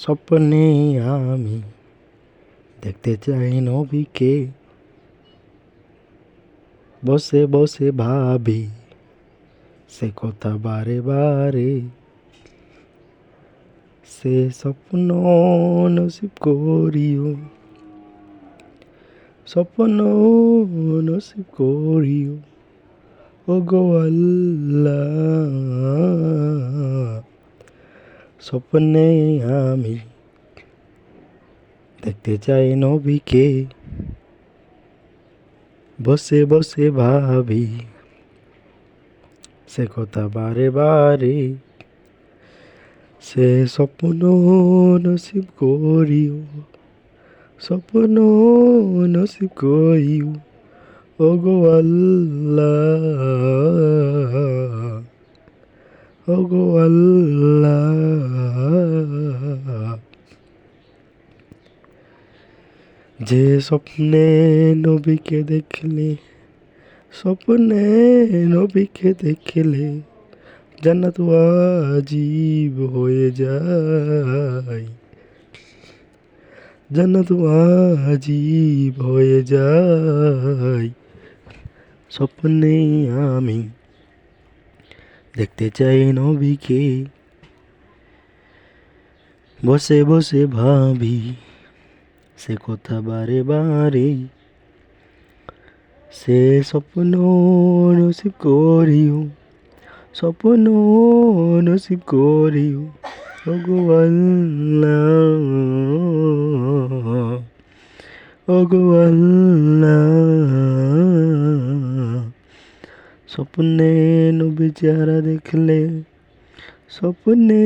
স্বপ্নে আমি দেখতে চাই নবীকে বসে বসে ভাবি সে কথা বারে বারে সে স্বপ্ন নসিব করিও স্বপ্ন নসিব করিও ও গো আল্লাহ স্বপ্নে আমি দেখতে চাই নবীকে বসে বসে ভাবি সে কথা বারে বারে সে স্বপ্ন নসিব করিও স্বপ্ন নসিব করিও ও গো আল্লাহ ও গো আল্লাহ যে স্বপ্নে নবীকে দেখলে স্বপ্নে নবীকে দেখলে জান্নাত আজীব হয়ে যায় জান্নাত আজীব হয়ে যায় স্বপ্নে আমি দেখতে চাই নবীকে। বসে বসে ভাবি, সে কথা বারে বারে। সে স্বপ্ন নসিব করিও, স্বপ্ন নসিব করিও। ওগো আল্লাহ ওগো আল্লাহ স্বপ্নে নবী চেহারা দেখলে, স্বপ্নে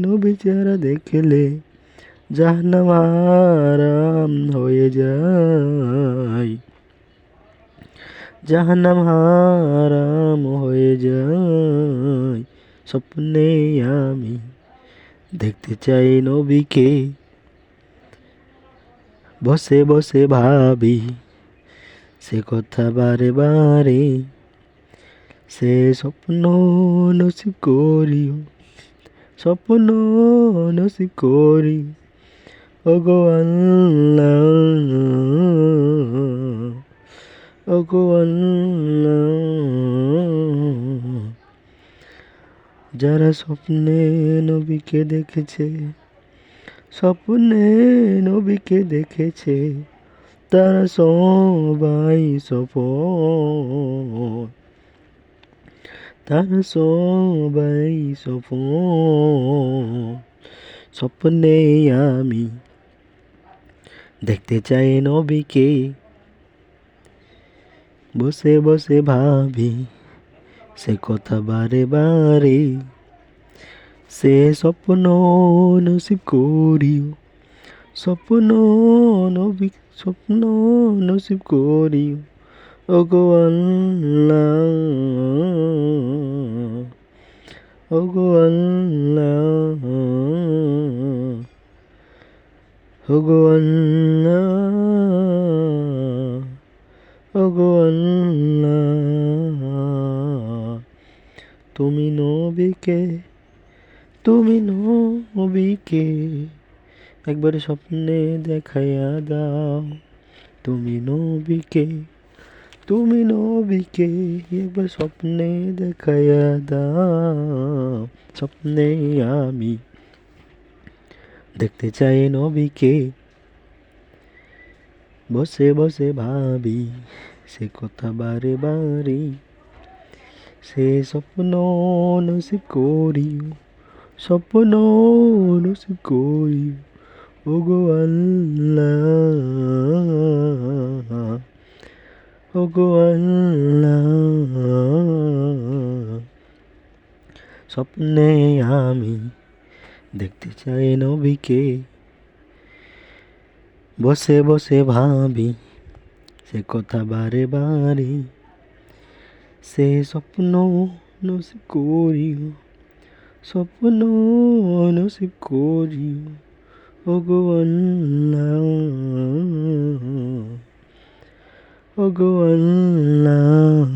নবী চেহারা দেখলে জাহান্নাম আরাম হয়ে যায়। জাহান্নাম হারাম হয়ে যায়। স্বপ্নে আমি দেখতে চাই নবীকে। বসে বসে ভাবি, সে কথা বারে বারে সে স্বপ্ন নসিব করিও, স্বপ্ন নসিব করি ওগো আল্লাহ। যারা স্বপ্নে নবীকে দেখেছে, স্বপ্নে নবীকে দেখেছে, তারা সবাই সফল। তারা সবাই সফল স্বপ্নে আমি দেখতে চাই নবীকে বসে বসে ভাবি সে কথা বারে বারে সে স্বপ্ন নসিব করিও স্বপ্ন নবী স্বপ্ন নসিব করিও ওগো আল্লাহ ওগো আল্লাহ ওগো আল্লাহ ওগো তুমি নবীকে তুমি নবীকে একবার স্বপ্নে দেখাইয়া দাও। তুমি নবীকে তুমি নবীকে একবার স্বপ্নে দেখাইয়া দাও। স্বপ্নে আমি দেখতে চাই নবীকে। বসে বসে ভাবি, সে কথা বারে বারে। সে স্বপ্ন নসিব করিও, স্বপ্ন নসিব করিও। ওগো আল্লাহ। ওগো আল্লাহ স্বপ্নে আমি দেখতে চাই নবীকে বসে বসে ভাবি সে কথা বারে বারে সে স্বপ্ন নসিব করিও স্বপ্ন নসিব করিও ওগো আল্লাহ ওগো আল্লাহ